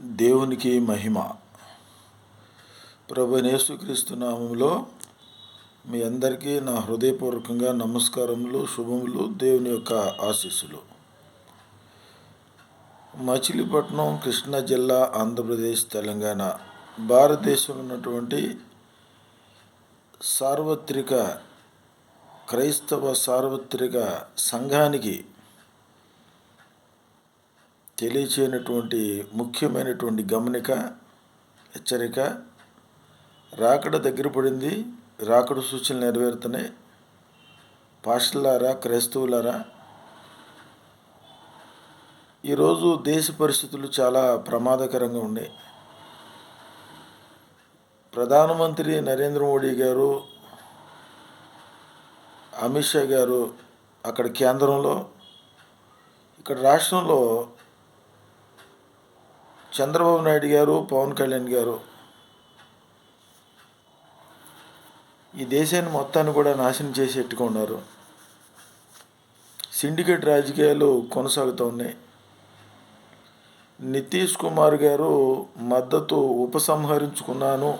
దేవునికి మహిమ. ప్రభు నేసుక్రీస్తు నామంలో మీ అందరికీ నా హృదయపూర్వకంగా నమస్కారములు శుభములు దేవుని యొక్క ఆశీస్సులు. మచిలీపట్నం కృష్ణా జిల్లా ఆంధ్రప్రదేశ్ తెలంగాణ. భారతదేశంలో ఉన్నటువంటి సార్వత్రిక క్రైస్తవ సార్వత్రిక సంఘానికి తెలియచేయనటువంటి ముఖ్యమైనటువంటి గమనిక హెచ్చరిక రాకడ దగ్గర పడింది. రాకడ సూచనలు నెరవేరుతున్నాయి. పాస్టర్లారా క్రైస్తవులారా ఈరోజు దేశ పరిస్థితులు చాలా ప్రమాదకరంగా ఉన్నాయి. ప్రధానమంత్రి నరేంద్ర మోడీ గారు అమిత్ షా గారు అక్కడ కేంద్రంలో ఇక్కడ రాష్ట్రంలో చంద్రబాబు నాయుడు గారు పవన్ కళ్యాణ్ గారు. ఈ దేశాన్ని మొత్తాన్ని కూడా నాశనం చేసి ఎట్టుకున్నారు సిండికేట్ రాజకీయాలు కొనసాగుతూ ఉన్నాయి. నితీష్ కుమార్ గారు మద్దతు ఉపసంహరించుకున్నాను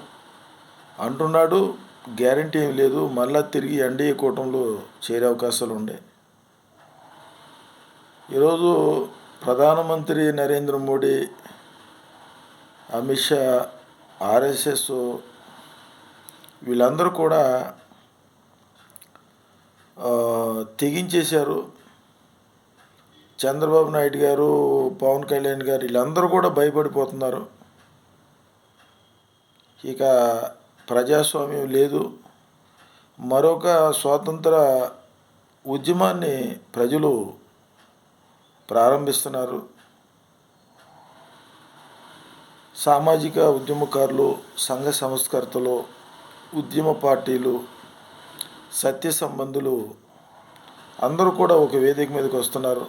అంటున్నాడు. గ్యారంటీ ఏం లేదు. మళ్ళా తిరిగి ఎన్డీఏ కూటమిలో చేరే అవకాశాలు ఉన్నాయి. ఈరోజు ప్రధానమంత్రి నరేంద్ర మోడీ అమిత్ షా ఆర్ఎస్ఎస్ వీళ్ళందరూ కూడా తెగించేశారు. చంద్రబాబు నాయుడు గారు పవన్ కళ్యాణ్ గారు వీళ్ళందరూ కూడా భయపడిపోతున్నారు. ఇక ప్రజాస్వామ్యం లేదు. మరొక స్వాతంత్ర ఉద్యమాన్ని ప్రజలు ప్రారంభిస్తున్నారు. సామాజిక ఉద్యమకారులు సంఘ సంస్కర్తలు ఉద్యమ పార్టీలు సత్య సంబంధులు అందరూ కూడా ఒక వేదిక మీదకి వస్తున్నారు.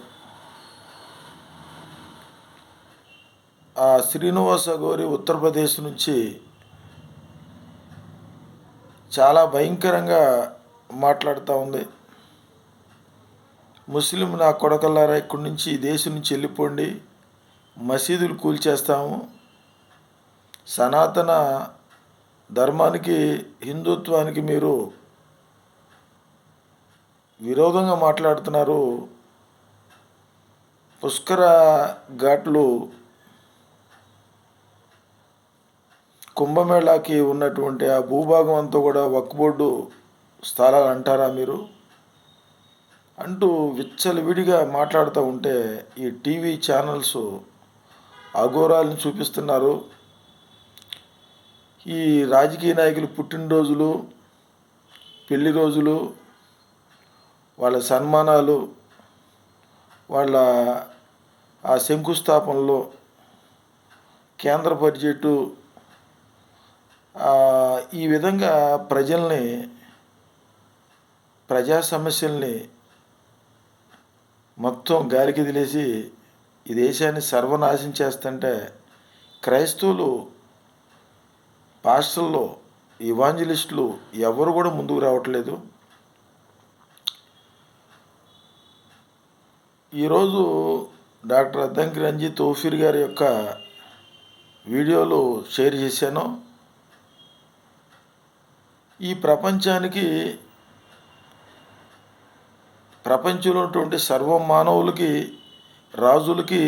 ఆ శ్రీనివాస గౌరి ఉత్తరప్రదేశ్ నుంచి చాలా భయంకరంగా మాట్లాడుతూ ఉంది. ముస్లిం నా కొడకల్లారా ఇక్కడి నుంచి ఈ దేశం నుంచి వెళ్ళిపోండి. మసీదులు కూల్చేస్తాము. సనాతన ధర్మానికి హిందుత్వానికి మీరు విరోధంగా మాట్లాడుతున్నారు. పుష్కర ఘాట్లు కుంభమేళాకి ఉన్నటువంటి ఆ భూభాగం అంతా కూడా వక్బోర్డు స్థలాలు అంటారా మీరు? అంటూ విచ్చలవిడిగా మాట్లాడుతూ ఉంటే ఈ టీవీ ఛానల్స్ అఘోరాలను చూపిస్తున్నారు. ఈ రాజకీయ నాయకులు పుట్టినరోజులు పెళ్ళి రోజులు వాళ్ళ సన్మానాలు వాళ్ళ ఆ శంకుస్థాపనలో కేంద్ర బడ్జెట్ ఈ విధంగా ప్రజల్ని ప్రజా సమస్యల్ని మొత్తం గాలికి వదిలేసి ఈ దేశాన్ని సర్వనాశం చేస్తుంటే క్రైస్తవులు పాస్టర్లు ఇవాంజలిస్టులు ఎవరు కూడా ముందుకు రావట్లేదు. ఈరోజు డాక్టర్ అద్దంకి రంజిత్ ఓఫీర్ గారి యొక్క వీడియోలు షేర్ చేశాను. ఈ ప్రపంచానికి ప్రపంచంలో ఉన్నటువంటి సర్వ మానవులకి రాజులకి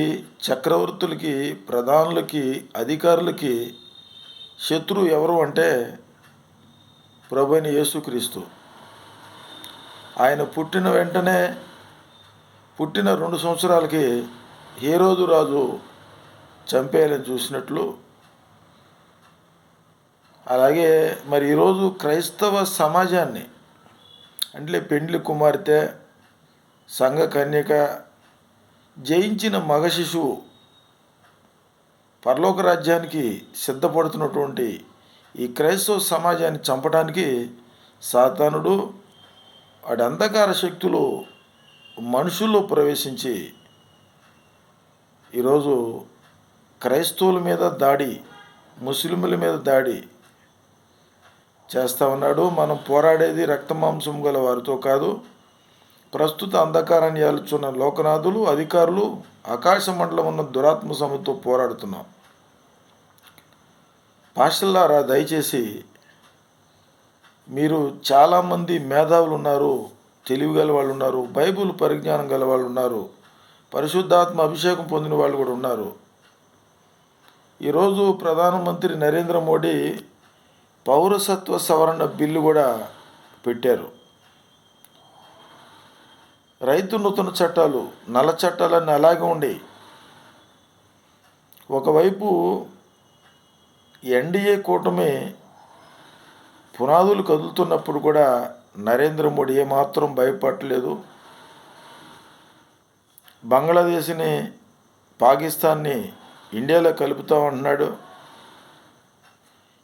చక్రవర్తులకి ప్రధానులకి అధికారులకి శత్రువు ఎవరు అంటే ప్రభుని యేసుక్రీస్తు. ఆయన పుట్టిన వెంటనే పుట్టిన రెండు సంవత్సరాలకి ఏ రోజు రాజు చంపేయాలని చూసినట్లు అలాగే మరి ఈరోజు క్రైస్తవ సమాజాన్ని అంటే పెండ్లి కుమార్తె సంఘ కన్యక జయించిన మగ శిశువు పరలోక రాజ్యానికి సిద్ధపడుతున్నటువంటి ఈ క్రైస్తవ సమాజాన్ని చంపడానికి సాతానుడు వాడి అంధకార శక్తులు మనుషుల్లో ప్రవేశించి ఈరోజు క్రైస్తవుల మీద దాడి ముస్లింల మీద దాడి చేస్తూ ఉన్నాడు. మనం పోరాడేది రక్తమాంసం గల వారితో కాదు ప్రస్తుత అంధకారాన్ని ఏలుచున్న లోకనాథులు అధికారులు ఆకాశ మండలం ఉన్న దురాత్మ సముతో పోరాడుతున్నాం పాస్టర్లారా దయచేసి మీరు చాలామంది మేధావులు ఉన్నారు తెలివి గల వాళ్ళు ఉన్నారు బైబుల్ పరిజ్ఞానం గల వాళ్ళు ఉన్నారు పరిశుద్ధాత్మ అభిషేకం పొందిన వాళ్ళు కూడా ఉన్నారు. ఈరోజు ప్రధానమంత్రి నరేంద్ర మోడీ పౌరసత్వ సవరణ బిల్లు కూడా పెట్టారు. రైతు నూతన చట్టాలు నల్ల చట్టాలన్నీ అలాగే ఉండి ఒకవైపు ఎన్డీఏ కూటమి పునాదులు కదులుతున్నప్పుడు కూడా నరేంద్ర మోడీ ఏమాత్రం భయపడలేదు. బంగ్లాదేశ్ని పాకిస్తాన్ని ఇండియాలో కలుపుతామంటున్నాడు.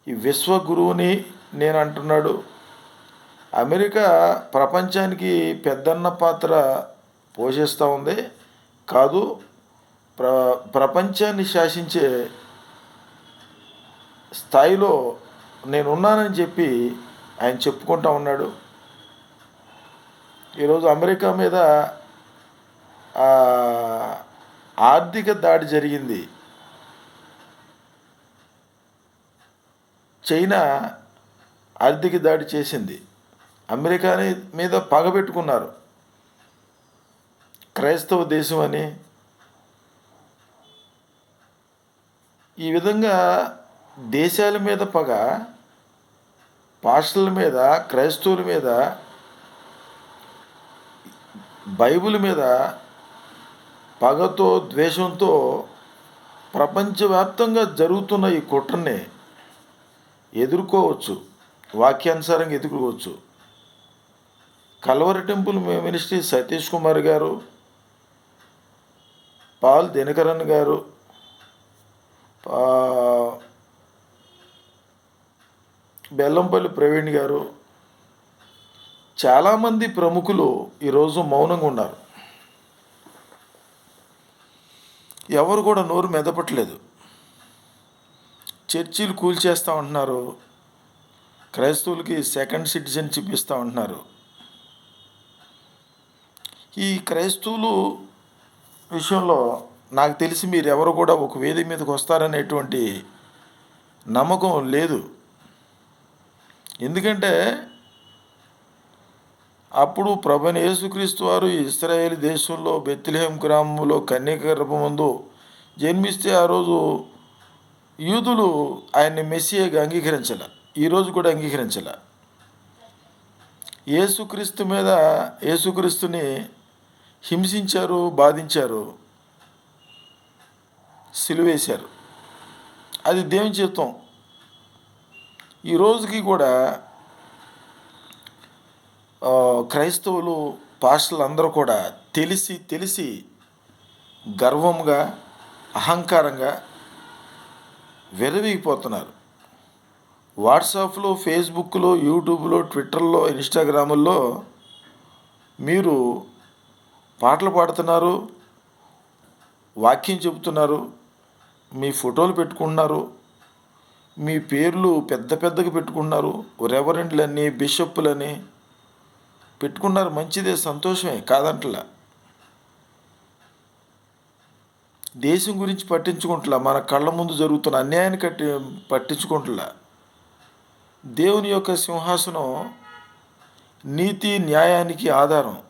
ఈ విశ్వగురువుని నేను అంటున్నాడు అమెరికా ప్రపంచానికి పెద్దన్న పాత్ర పోషిస్తూ ఉంది. కాదు ప్ర ప్రపంచాన్ని శాసించే స్థాయిలో నేనున్నానని చెప్పి ఆయన చెప్పుకుంటా ఉన్నాడు. ఈరోజు అమెరికా మీద ఆర్థిక దాడి జరిగింది. చైనా ఆర్థిక దాడి చేసింది. అమెరికాని మీద పగబెట్టుకున్నారు. క్రైస్తవ దేశం అని. ఈ విధంగా దేశాల మీద పగ పాస్టర్ల మీద క్రైస్తవుల మీద బైబిల్ మీద పగతో ద్వేషంతో ప్రపంచవ్యాప్తంగా జరుగుతున్న ఈ కుట్రని ఎదుర్కోవచ్చు వాక్యానుసారంగా ఎదుర్కోవచ్చు. Calvary temple ministry Satish Kumar గారు పాల్ దినకరన్ గారు బెల్లంపల్లి ప్రవీణ్ గారు చాలామంది ప్రముఖులు ఈరోజు మౌనంగా ఉన్నారు. ఎవరు కూడా నోరు మెదపట్లేదు. చర్చిలు కూల్చేస్తూ ఉంటున్నారు. క్రైస్తవులకి సెకండ్ సిటిజన్షిప్ ఇస్తూ ఉంటున్నారు. ఈ క్రైస్తవులు విషయంలో నాకు తెలిసి మీరు ఎవరు కూడా ఒక వేదిక మీదకి వస్తారనేటువంటి నమ్మకం లేదు. ఎందుకంటే అప్పుడు ప్రభుని యేసుక్రీస్తు వారు ఇస్రాయేల్ దేశంలో బెత్తిలేం గ్రామంలో కన్యక గర్భమందు జన్మిస్తే ఆ రోజు యూదులు ఆయన్ని మెస్సియగా అంగీకరించాల. ఈరోజు కూడా అంగీకరించాల. యేసుక్రీస్తు మీద యేసుక్రీస్తుని హింసించారు బాధించారు సిలువేశారు. అది దేవుని చిత్తం. ఈ రోజుకి కూడా క్రైస్తవులు పాస్టర్లు అందరూ కూడా తెలిసి తెలిసి గర్వంగా అహంకారంగా వెరవిగిపోతున్నారు వాట్సాప్లో ఫేస్బుక్లో యూట్యూబ్లో ట్విట్టర్లో ఇన్స్టాగ్రాముల్లో మీరు పాటలు పాడుతున్నారు వాక్యం చెబుతున్నారు మీ ఫోటోలు పెట్టుకుంటున్నారు మీ పేర్లు పెద్ద పెద్దగా పెట్టుకున్నారు రెవరెండ్లని బిషప్పులని పెట్టుకున్నారు మంచిదే సంతోషమే కాదంటలా. దేశం గురించి పట్టించుకుంటలా మన కళ్ళ ముందు జరుగుతున్న అన్యాయాన్ని కట్టి పట్టించుకుంటలా. దేవుని యొక్క సింహాసనం నీతి న్యాయానికి ఆధారం.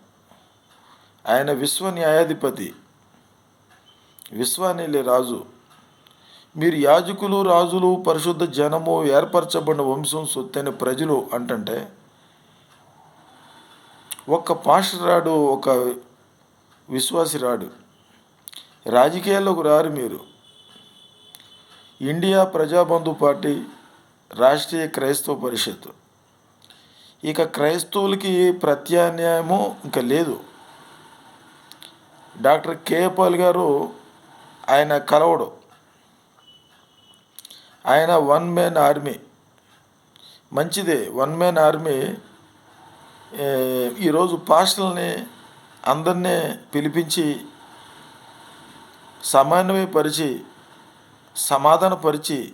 ఆయన విశ్వ న్యాయాధిపతి విశ్వానిలే రాజు. మీరు యాజకులు రాజులు పరిశుద్ధ జనము ఏర్పరచబడిన వంశం సొత్తైన ప్రజలు అంటంటే ఒక్క పాస్టర్ రాడు ఒక విశ్వాసి రాడు రాజకీయాల్లోకి రారు మీరు. ఇండియా ప్రజాబంధు పార్టీ రాష్ట్రీయ క్రైస్తవ పరిషత్ ఇక క్రైస్తవులకి ప్రత్యామ్నాయము ఇంకా లేదు. డాక్టర్ కేపాల్ గారు ఆయన కలవడు. ఆయన వన్ మ్యాన్ ఆర్మీ. మంచిదే వన్ మ్యాన్ ఆర్మీ ఈరోజు పాస్టల్ని అందరినీ పిలిపించి సమన్వయపరిచి సమాధానపరిచి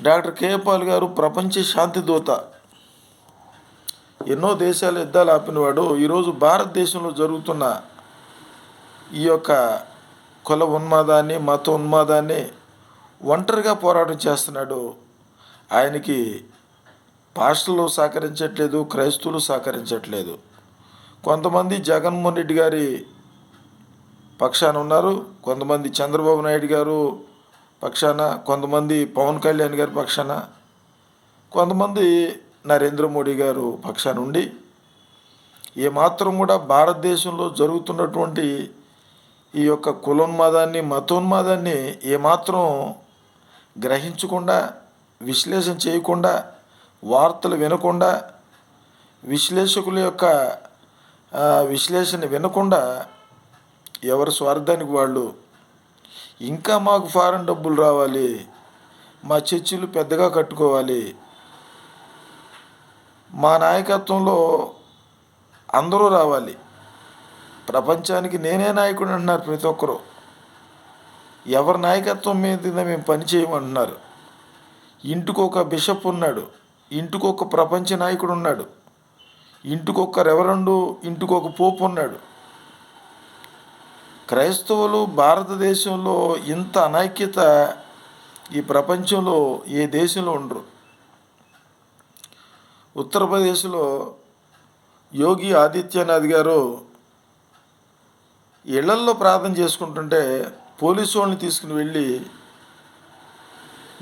డాక్టర్ కేపాల్ గారు ప్రపంచ శాంతి దూత. ఎన్నో దేశాలు యుద్ధాలు ఆపినవాడు. ఈరోజు భారతదేశంలో జరుగుతున్న ఈ యొక్క కుల ఉన్మాదాన్ని మత ఉన్మాదాన్ని ఒంటరిగా పోరాటం చేస్తున్నాడు. ఆయనకి పాస్టర్లు సహకరించట్లేదు క్రైస్తవులు సహకరించట్లేదు. కొంతమంది జగన్మోహన్ రెడ్డి గారి పక్షాన ఉన్నారు కొంతమంది చంద్రబాబు నాయుడు గారు పక్షాన కొంతమంది పవన్ కళ్యాణ్ గారి పక్షాన కొంతమంది నరేంద్ర మోడీ గారు పక్షాన ఉండి ఏమాత్రం కూడా భారతదేశంలో జరుగుతున్నటువంటి ఈ యొక్క కులోన్మాదాన్ని మతోన్మాదాన్ని ఏమాత్రం గ్రహించకుండా విశ్లేషణ చేయకుండా వార్తలు వినకుండా విశ్లేషకుల యొక్క విశ్లేషణ వినకుండా ఎవరి స్వార్థానికి వాళ్ళు ఇంకా మాకు ఫారెన్ డబ్బులు రావాలి మా చర్చిలు పెద్దగా కట్టుకోవాలి. మా నాయకత్వంలో అందరూ రావాలి. ప్రపంచానికి నేనే నాయకుడు అంటున్నారు ప్రతి ఒక్కరు. ఎవరి నాయకత్వం మీద మేము పని చేయమంటున్నారు. ఇంటికి ఒక బిషప్ ఉన్నాడు ఇంటికి ఒక ప్రపంచ నాయకుడు ఉన్నాడు ఇంటికి ఒక రెవరెండు ఇంటికి ఒక పోపు ఉన్నాడు. క్రైస్తవులు భారతదేశంలో ఇంత అనైక్యత ఈ ప్రపంచంలో ఏ దేశంలో ఉండరు. ఉత్తరప్రదేశ్లో యోగి ఆదిత్యనాథ్ గారు ఇళ్ళల్లో ప్రార్థన చేసుకుంటుంటే పోలీసు వాళ్ళని తీసుకుని వెళ్ళి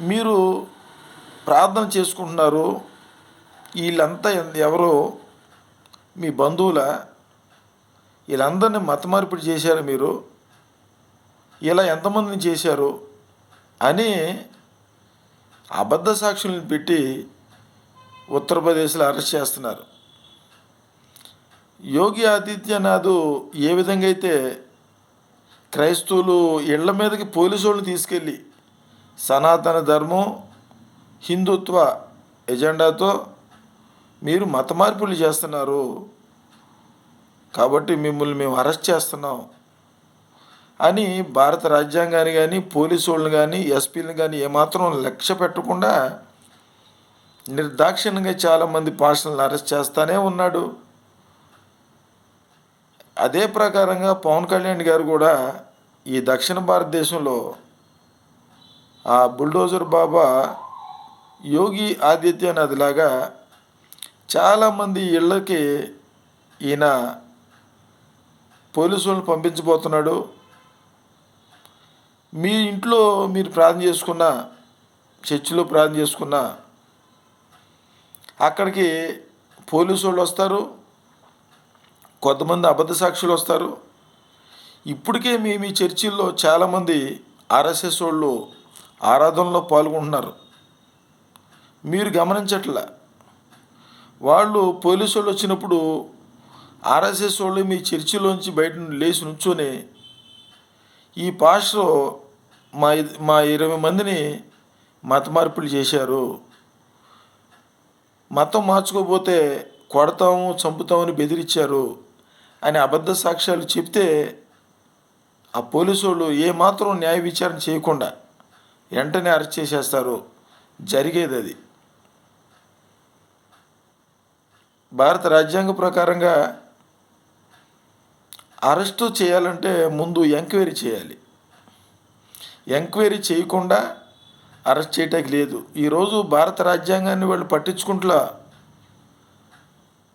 మీరు ప్రార్థన చేసుకుంటున్నారు వీళ్ళంతా ఎవరో మీ బంధువుల? వీళ్ళందరినీ మతమార్పిడి చేశారు మీరు? ఇలా ఎంతమందిని చేశారు? అని అబద్ధ సాక్షులను పెట్టి ఉత్తరప్రదేశ్లో అరెస్ట్ చేస్తున్నారు. యోగి ఆదిత్యనాథ్ ఏ విధంగా అయితే క్రైస్తవులు ఇళ్ళ మీదకి పోలీసు వాళ్ళని తీసుకెళ్ళి సనాతన ధర్మం హిందుత్వ ఎజెండాతో మీరు మత మార్పులు చేస్తున్నారు కాబట్టి మిమ్మల్ని మేము అరెస్ట్ చేస్తున్నాం అని భారత రాజ్యాంగాన్ని కానీ పోలీసు వాళ్ళని కానీ ఎస్పీలను కానీ ఏమాత్రం లక్ష్య పెట్టకుండా నిర్దాక్షిణ్యంగా చాలామంది పాస్టర్లను అరెస్ట్ చేస్తూనే ఉన్నాడు. అదే ప్రకారంగా పవన్ కళ్యాణ్ గారు కూడా ఈ దక్షిణ భారతదేశంలో ఆ బుల్డోజర్ బాబా యోగి ఆదిత్యనాథ్ లాగా చాలామంది ఇళ్ళకి ఈయన పోలీసు వాళ్ళని పంపించబోతున్నాడు. మీ ఇంట్లో మీరు ప్రార్థన చేసుకున్న చర్చిలో ప్రార్థన చేసుకున్న అక్కడికి పోలీసు వాళ్ళు వస్తారు. కొంతమంది అబద్ధ సాక్షులు వస్తారు. ఇప్పటికే మీ మీ చర్చిల్లో చాలామంది ఆర్ఎస్ఎస్ వాళ్ళు ఆరాధనలో పాల్గొంటున్నారు. మీరు గమనించట్లా? వాళ్ళు పోలీసు వాళ్ళు వచ్చినప్పుడు ఆర్ఎస్ఎస్ వాళ్ళు మీ చర్చిలోంచి బయట లేచి నుంచొని ఈ పాస్టర్ మా మా ఇరవై మందిని మత మార్పులు చేశారు. మతం మార్చుకోకపోతే కొడతాము చంపుతామని బెదిరించారు. అని అబద్ధ సాక్ష్యాలు చెప్తే ఆ పోలీసు వాళ్ళు ఏమాత్రం న్యాయ విచారణ చేయకుండా వెంటనే అరెస్ట్ చేసేస్తారు. జరిగేది అది. భారత రాజ్యాంగ ప్రకారంగా అరెస్టు చేయాలంటే ముందు ఎంక్వైరీ చేయాలి. ఎంక్వైరీ చేయకుండా అరెస్ట్ చేయటానికి లేదు. ఈరోజు భారత రాజ్యాంగాన్ని వాళ్ళు పట్టించుకుంట్లా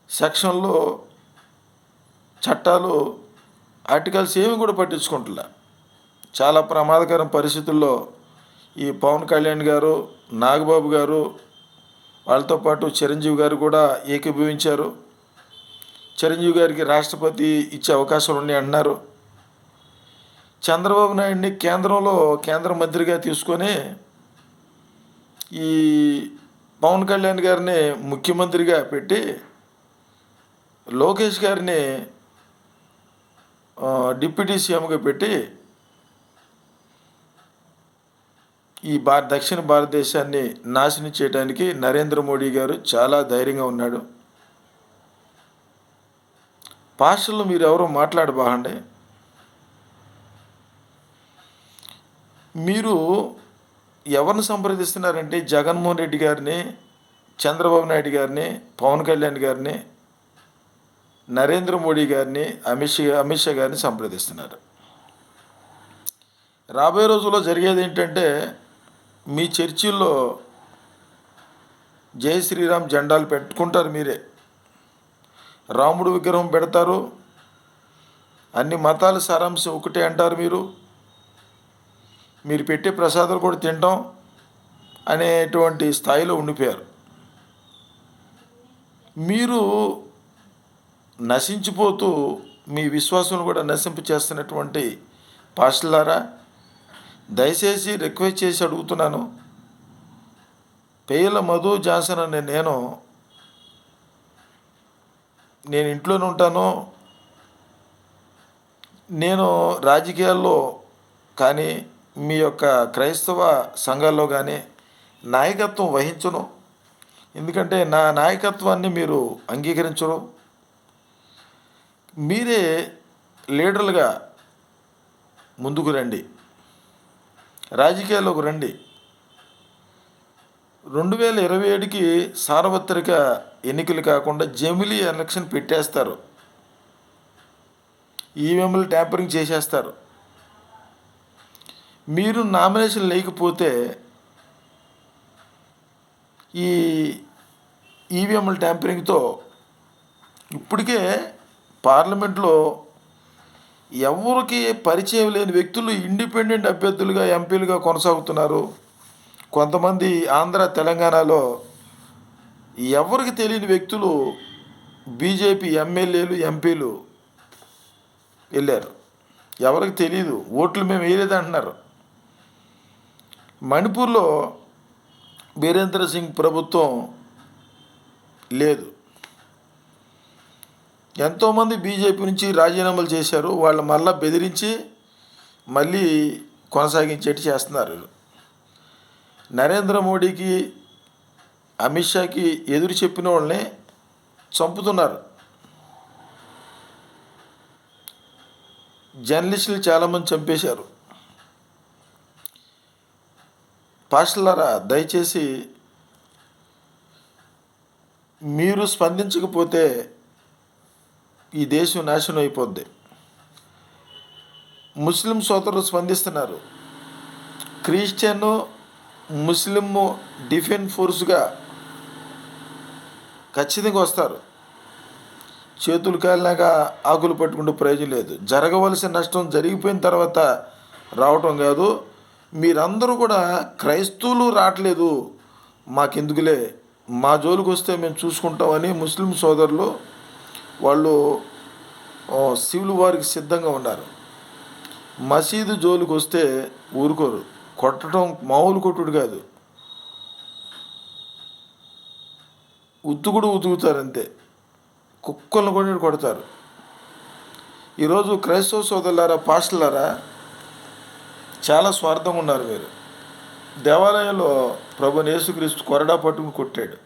సెక్షన్లో చట్టాలు ఆర్టికల్స్ ఏమి కూడా పట్టించుకుంటలే. చాలా ప్రమాదకరం పరిస్థితుల్లో ఈ పవన్ కళ్యాణ్ గారు నాగబాబు గారు వాళ్ళతో పాటు చిరంజీవి గారు కూడా ఏకీభవించారు. చిరంజీవి గారికి రాష్ట్రపతి ఇచ్చే అవకాశాలు ఉన్నాయి అన్నారు. చంద్రబాబు నాయుడిని కేంద్రంలో కేంద్ర మంత్రిగా తీసుకొని ఈ పవన్ కళ్యాణ్ గారిని ముఖ్యమంత్రిగా పెట్టి లోకేష్ గారిని డిప్యూటీ సీఎంగా పెట్టి ఈ భారత దక్షిణ భారతదేశాన్ని నాశనం చేయడానికి నరేంద్ర మోడీ గారు చాలా ధైర్యంగా ఉన్నాడు. భాషల్లో మీరు ఎవరో మాట్లాడబాగండి మీరు ఎవరిని సంప్రదిస్తున్నారంటే జగన్మోహన్ రెడ్డి గారిని చంద్రబాబు నాయుడు గారిని పవన్ కళ్యాణ్ గారిని నరేంద్ర మోడీ గారిని అమిత్ షా అమిత్ షా గారిని సంప్రదిస్తున్నారు. రాబోయే రోజుల్లో జరిగేది ఏంటంటే మీ చర్చిల్లో జై శ్రీరామ్ జెండాలు పెట్టుకుంటారు మీరే. రాముడు విగ్రహం పెడతారు. అన్ని మతాల సారాంశం ఒకటే అంటారు మీరు. మీరు పెట్టే ప్రసాదాలు కూడా తింటాం అనేటువంటి స్థాయిలో ఉండిపోయారు. మీరు నశించిపోతూ మీ విశ్వాసం కూడా నశింపు చేస్తున్నటువంటి పాస్టలారా దయచేసి రిక్వెస్ట్ చేసి అడుగుతున్నాను. పేయల మధు జాన్సన్ అనే నేను నేను ఇంట్లోనే ఉంటాను. నేను రాజకీయాల్లో కానీ మీ యొక్క క్రైస్తవ సంఘాల్లో కానీ నాయకత్వం వహించను. ఎందుకంటే నా నాయకత్వాన్ని మీరు అంగీకరించరు మీరే లీడర్లుగా ముందుకు రండి. రాజకీయాల్లోకి రండి. రెండు వేల ఇరవై ఏడుకి సార్వత్రిక ఎన్నికలు కాకుండా జమిలీ ఎలక్షన్ పెట్టేస్తారు. ఈవీఎంలు ట్యాంపరింగ్ చేసేస్తారు. మీరు నామినేషన్ లేకపోతే ఈ ఈవీఎంల ట్యాంపరింగ్తో ఇప్పటికే పార్లమెంట్లో ఎవరికి పరిచయం లేని వ్యక్తులు ఇండిపెండెంట్ అభ్యర్థులుగా ఎంపీలుగా కొనసాగుతున్నారు. కొంతమంది ఆంధ్ర తెలంగాణలో ఎవరికి తెలియని వ్యక్తులు బీజేపీ ఎమ్మెల్యేలు ఎంపీలు వెళ్ళారు. ఎవరికి తెలియదు ఓట్లు మేము వేయలేదు అంటున్నారు మణిపూర్లో బీరేంద్ర సింగ్ ప్రభుత్వం లేదు. ఎంతోమంది బీజేపీ నుంచి రాజీనామాలు చేశారు వాళ్ళు మళ్ళా బెదిరించి మళ్ళీ కొనసాగించేట్టు చేస్తున్నారు. నరేంద్ర మోడీకి అమిత్ షాకి ఎదురు చెప్పిన వాళ్ళని చంపుతున్నారు. జర్నలిస్టులు చాలామంది చంపేశారు. పాస్టలరా దయచేసి మీరు స్పందించకపోతే ఈ దేశం నాశనం అయిపోద్ది. ముస్లిం సోదరులు స్పందిస్తున్నారు. క్రిస్టియన్ ముస్లిం డిఫెన్స్ ఫోర్స్గా ఖచ్చితంగా వస్తారు. చేతులు కాలినాక ఆకులు పట్టుకుంటూ ప్రయోజనం లేదు. జరగవలసిన నష్టం జరిగిపోయిన తర్వాత రావటం కాదు. మీరందరూ కూడా క్రైస్తవులు రావట్లేదు. మాకెందుకులే? మా జోలికి వస్తే మేము చూసుకుంటామని ముస్లిం సోదరులు వాళ్ళు శివులు వారికి సిద్ధంగా ఉన్నారు. మసీదు జోలికి వస్తే ఊరుకోరు. కొట్టడం మామూలు కొట్టుడు కాదు. ఉతుకుడు ఉతుకుతారు అంతే. కుక్కలను కొని కొడతారు. ఈరోజు క్రైస్తవ సోదరులారా పాస్టలారా చాలా స్వార్థంగా ఉన్నారు మీరు. దేవాలయంలో ప్రభు యేసుక్రీస్తు కొరడా పట్టుకుని కొట్టాడు.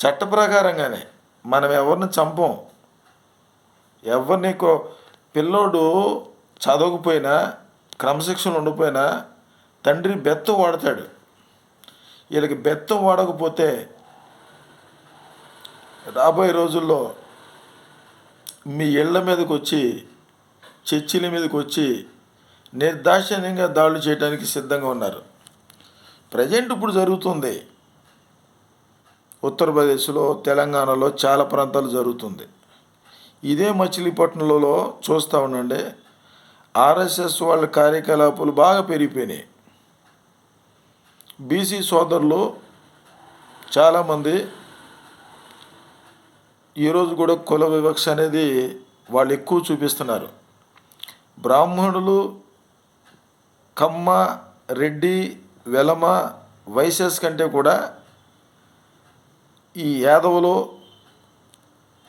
చట్ట ప్రకారంగానే మనం ఎవరిని చంపం? ఎవరిని పిల్లోడు చదవకపోయినా క్రమశిక్షణ ఉండిపోయినా తండ్రి బెత్తం వాడతాడు. వీళ్ళకి బెత్తం వాడకపోతే రాబోయే రోజుల్లో మీ ఇళ్ళ మీదకి వచ్చి చర్చిల మీదకి వచ్చి నిర్దాక్షిణ్యంగా దాడులు చేయడానికి సిద్ధంగా ఉన్నారు. ప్రజెంట్ ఇప్పుడు జరుగుతుంది. ఉత్తరప్రదేశ్లో తెలంగాణలో చాలా ప్రాంతాలు జరుగుతుంది. ఇదే మచిలీపట్నంలో చూస్తూ ఉండండి ఆర్ఎస్ఎస్ వాళ్ళ కార్యకలాపాలు బాగా పెరిగిపోయినాయి. బీసీ సోదరులు చాలామంది ఈరోజు కూడా కుల వివక్ష అనేది వాళ్ళు ఎక్కువ చూపిస్తున్నారు. బ్రాహ్మణులు కమ్మ రెడ్డి వెలమ వైశ్యస్ కంటే కూడా ఈ యాదవులు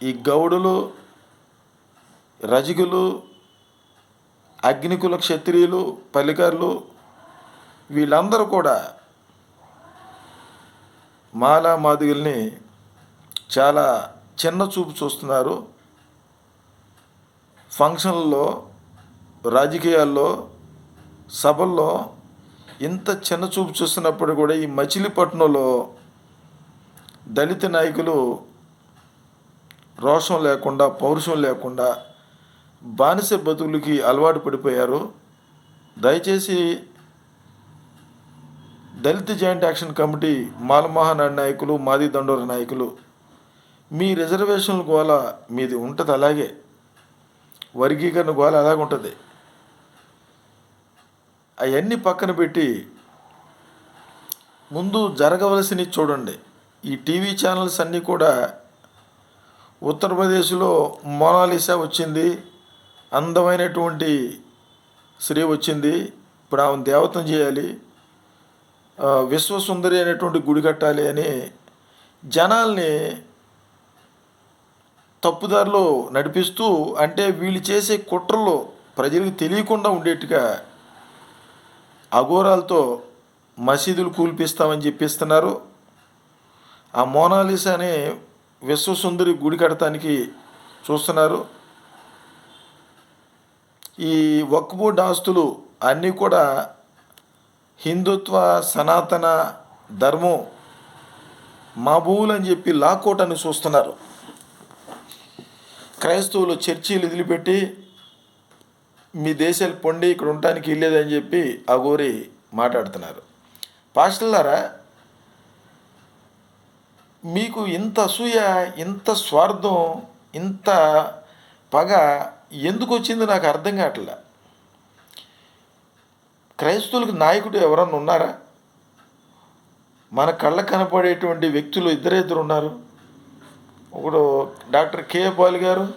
ఈ గౌడులు రజకులు అగ్నికుల క్షత్రియులు పల్లికారులు వీళ్ళందరూ కూడా మాలా మాదిగల్ని చాలా చిన్న చూపు చూస్తున్నారు. ఫంక్షన్లలో రాజకీయాల్లో సభల్లో ఇంత చిన్న చూపు చూస్తున్నప్పుడు కూడా ఈ మచిలీపట్నంలో దళిత నాయకులు రోషం లేకుండా పౌరుషం లేకుండా బానిస బతుకులకి అలవాటు పడిపోయారు. దయచేసి దళిత జాయింట్ యాక్షన్ కమిటీ మాలమహానాడు నాయకులు మాది దండోర నాయకులు మీ రిజర్వేషన్ల గోల మీది ఉంటుంది అలాగే. వర్గీకరణ గోల అలాగే ఉంటుంది. అవన్నీ పక్కన పెట్టి ముందు జరగవలసినవి చూడండి. ఈ టీవీ ఛానల్స్ అన్నీ కూడా ఉత్తరప్రదేశ్లో మోనాలిసా వచ్చింది అందమైనటువంటి స్త్రీ వచ్చింది. ఇప్పుడు ఆమెను దేవతం చేయాలి విశ్వసుందరి అనేటువంటి గుడి కట్టాలి అని జనాల్ని తప్పుదారిలో నడిపిస్తూ అంటే వీళ్ళు చేసే కుట్రలు ప్రజలకు తెలియకుండా ఉండేట్టుగా అఘోరాలతో మసీదులు కూల్పిస్తామని చెప్పిస్తున్నారు. ఆ మోనాలిసా అనే విశ్వసుందరి గుడి కడటానికి చూస్తున్నారు. ఈ వక్ఫ్ ఆస్తులు అన్నీ కూడా హిందుత్వ సనాతన ధర్మం మా అని చెప్పి లాక్కోటని చూస్తున్నారు. క్రైస్తవులు చర్చీలు వదిలిపెట్టి మీ దేశాలు పొండి ఇక్కడ ఉండటానికి వెళ్ళేదని చెప్పి అగోరి మాట్లాడుతున్నారు. పాస్టర్లారా మీకు ఇంత అసూయ ఇంత స్వార్థం ఇంత పగ ఎందుకు వచ్చింది నాకు అర్థం కావట్లే? క్రైస్తవులకు నాయకుడు ఎవరన్నా ఉన్నారా? మన కళ్ళ కనపడేటువంటి వ్యక్తులు ఇద్దరే ఇద్దరు ఉన్నారు. ఒకడు డాక్టర్ కే పాల్ గారు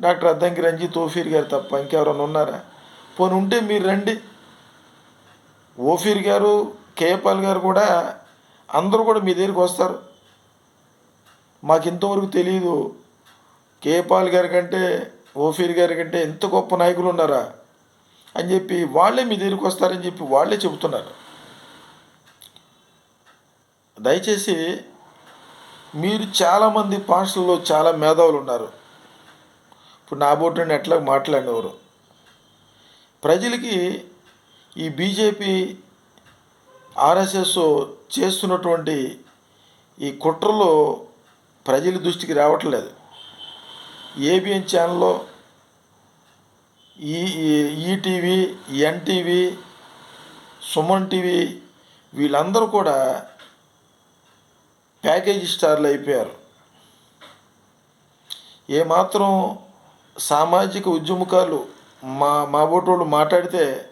డాక్టర్ అద్దంకి రంజిత్ ఓఫీర్ గారు తప్ప ఇంకెవరైనా ఉన్నారా? పోనీ ఉంటే మీరు రండి. ఓఫీర్ గారు కేపాల్ గారు కూడా అందరూ కూడా మీ దగ్గరికి వస్తారు. మాకు ఇంతవరకు తెలియదు కేపాల్ గారి కంటే ఓఫీర్ గారి కంటే ఎంత గొప్ప నాయకులు ఉన్నారా అని చెప్పి వాళ్ళే మీ దగ్గరికి వస్తారని చెప్పి వాళ్ళే చెబుతున్నారు. దయచేసి మీరు చాలామంది పాస్టర్లో చాలా మేధావులు ఉన్నారు. ఇప్పుడు నా బోటుని ఎట్లా మాట్లాడినవారు? ప్రజలకి ఈ బీజేపీ ఆర్ఎస్ఎస్ చేస్తున్నటువంటి ఈ కుట్రలో ప్రజల దృష్టికి రావట్లేదు. ఏబిఎన్ ఛానల్లో ఈ ఈ- ఈటీవీ ఎన్టీవీ సుమన్ టీవీ వీళ్ళందరూ కూడా ప్యాకేజీ స్టార్లు అయిపోయారు. ఏమాత్రం సామాజిక ఉద్యమకాలు మా మా బోటోళ్ళు మాట్లాడితే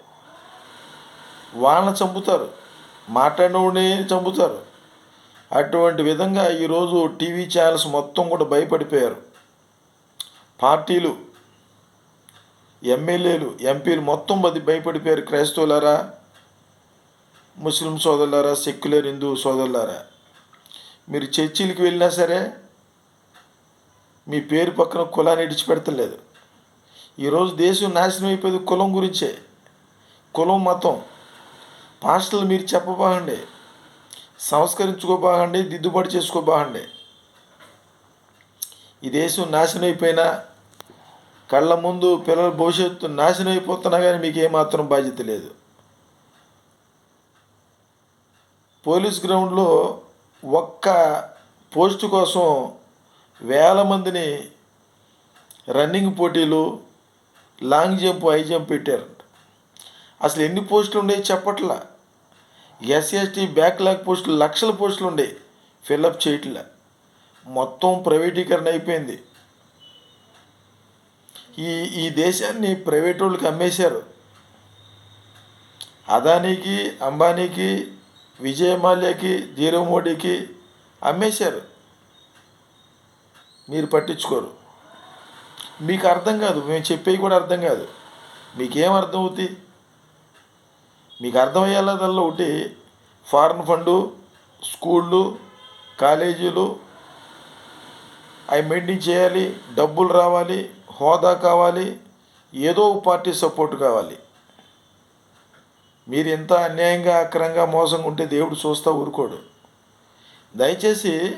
వాళ్ళని చంపుతారు. మాట్లాడినోడిని చంపుతారు. అటువంటి విధంగా ఈరోజు టీవీ ఛానల్స్ మొత్తం కూడా భయపడిపోయారు. పార్టీలు ఎమ్మెల్యేలు ఎంపీలు మొత్తం బది భయపడిపోయారు. క్రైస్తవులారా ముస్లిం సోదరులారా సెక్యులర్ హిందూ సోదరులారా మీరు చర్చిలకు వెళ్ళినా సరే మీ పేరు పక్కన కులాన్ని ఇడిచిపెడతలేదు ఈరోజు దేశం నాశనం అయిపోయేది కులం గురించే. కులం మతం. పాస్టర్లు మీరు చెప్పబాగండి సంస్కరించుకోబాగండి దిద్దుబాటు చేసుకోబాగండి ఈ దేశం నాశనం అయిపోయినా కళ్ళ ముందు పిల్లల భవిష్యత్తు నాశనం అయిపోతున్నా కానీ మీకు ఏమాత్రం బాధ్యత లేదు. పోలీస్ గ్రౌండ్లో ఒక్క పోస్ట్ కోసం వేల మందిని రన్నింగ్ పోటీలు లాంగ్ జంప్ హై జంప్ పెట్టారు. అసలు ఎన్ని పోస్టులు ఉండేవి చెప్పట్లా? ఎస్ఎస్టీ బ్యాక్లాగ్ పోస్టులు లక్షల పోస్టులు ఉండే ఫిల్అప్ చేయట్లే. మొత్తం ప్రైవేటీకరణ అయిపోయింది. ఈ ఈ దేశాన్ని ప్రైవేట్ వాళ్ళకి అమ్మేశారు. అదానీకి అంబానీకి విజయ మాల్యాకి నీరవ్ మోడీకి అమ్మేశారు. మీరు పట్టించుకోరు. మీకు అర్థం కాదు మేము చెప్పేవి కూడా అర్థం కాదు. మీకేం అర్థం అవుతుంది మీకు అర్థమయ్యేలాదల్లా ఒకటి ఫారెన్ ఫండు స్కూళ్ళు కాలేజీలు అవి మెయింటైన్ చేయాలి డబ్బులు రావాలి హోదా కావాలి ఏదో పార్టీ సపోర్ట్ కావాలి. మీరు ఎంత అన్యాయంగా అక్రంగా మోసంగా ఉంటే దేవుడు చూస్తా ఊరుకోడు. దయచేసి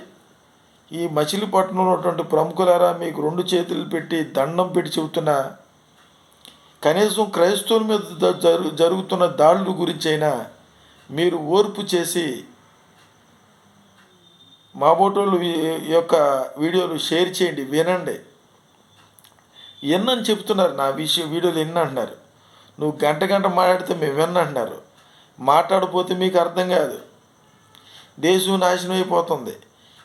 ఈ మచిలీపట్నంలో ఉన్నటువంటి ప్రముఖులారా మీకు రెండు చేతులు పెట్టి దండం పెట్టి చెబుతున్నా కనీసం క్రైస్తవుల మీద జరు జరుగుతున్న దాడుల గురించి అయినా మీరు ఓర్పు చేసి మా బోటోళ్ళు యొక్క వీడియోలు షేర్ చేయండి వినండి. ఎన్నని చెప్తున్నారు నా విషయం వీడియోలు ఎన్ని అంటున్నారు నువ్వు గంట గంట మాట్లాడితే మేము విన్న అంటున్నారు మాట్లాడపోతే మీకు అర్థం కాదు. దేశం నాశనం అయిపోతుంది.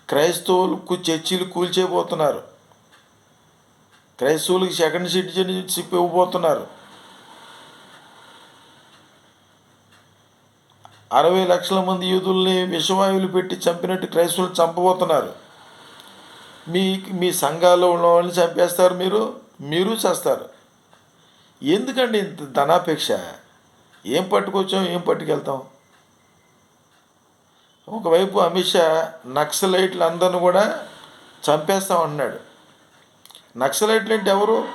క్రైస్తవులకు చర్చిలు కూల్చేయబోతున్నారు క్రైస్తవులకి సెకండ్ సిటిజన్షిప్ ఇవ్వబోతున్నారు. అరవై లక్షల మంది యూదుల్ని విషవాయువులు పెట్టి చంపినట్టు క్రైస్తవులు చంపబోతున్నారు. మీ మీ సంఘాల్లో ఉన్న వాళ్ళని చంపేస్తారు మీరు? మీరు చేస్తారు. ఎందుకండి ఇంత ధనాపేక్ష? ఏం పట్టుకొచ్చాం ఏం పట్టుకెళ్తాం? ఒకవైపు అమిత్ షా నక్సలైట్లు అందరిని కూడా చంపేస్తాం అన్నాడు. నక్సలైట్లు అంటే ఎవరు?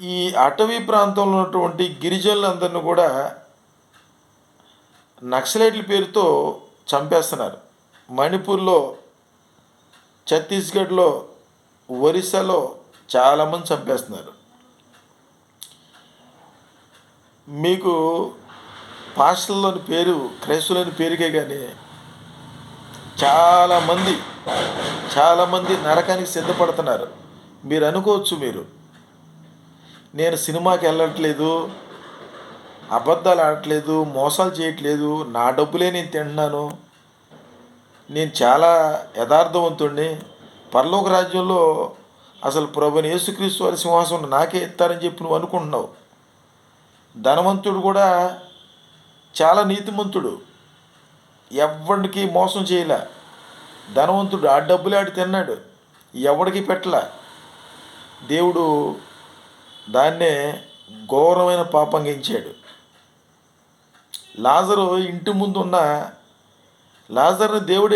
ఈ అటవీ ప్రాంతంలో ఉన్నటువంటి గిరిజనులందరినీ కూడా నక్సలైట్ల పేరుతో చంపేస్తున్నారు. మణిపూర్లో ఛత్తీస్గఢ్లో ఒరిస్సాలో చాలామంది చంపేస్తున్నారు. మీకు పాస్టల్లోని పేరు క్రైస్తులని పేరుకే కానీ చాలామంది చాలామంది నరకానికి సిద్ధపడుతున్నారు. మీరు అనుకోవచ్చు మీరు. నేను సినిమాకి వెళ్ళట్లేదు అబద్ధాలు ఆడట్లేదు మోసాలు చేయట్లేదు నా డబ్బులే నేను తింటున్నాను. నేను చాలా యథార్థవంతుడిని పరలోక రాజ్యంలో అసలు ప్రభుని యేసుక్రీస్తు వారి సింహాసనం నాకే ఇస్తారని చెప్పి నువ్వు అనుకుంటున్నావు. ధనవంతుడు కూడా చాలా నీతిమంతుడు. ఎవరికి మోసం చేయలే. ధనవంతుడు ఆ డబ్బులు ఆడు తిన్నాడు. ఎవడికి పెట్టల? దేవుడు దాన్నే ఘోరమైన పాపంగా ఇచ్చాడు లాజరు ఇంటి ముందు ఉన్న లాజర్ని దేవుడే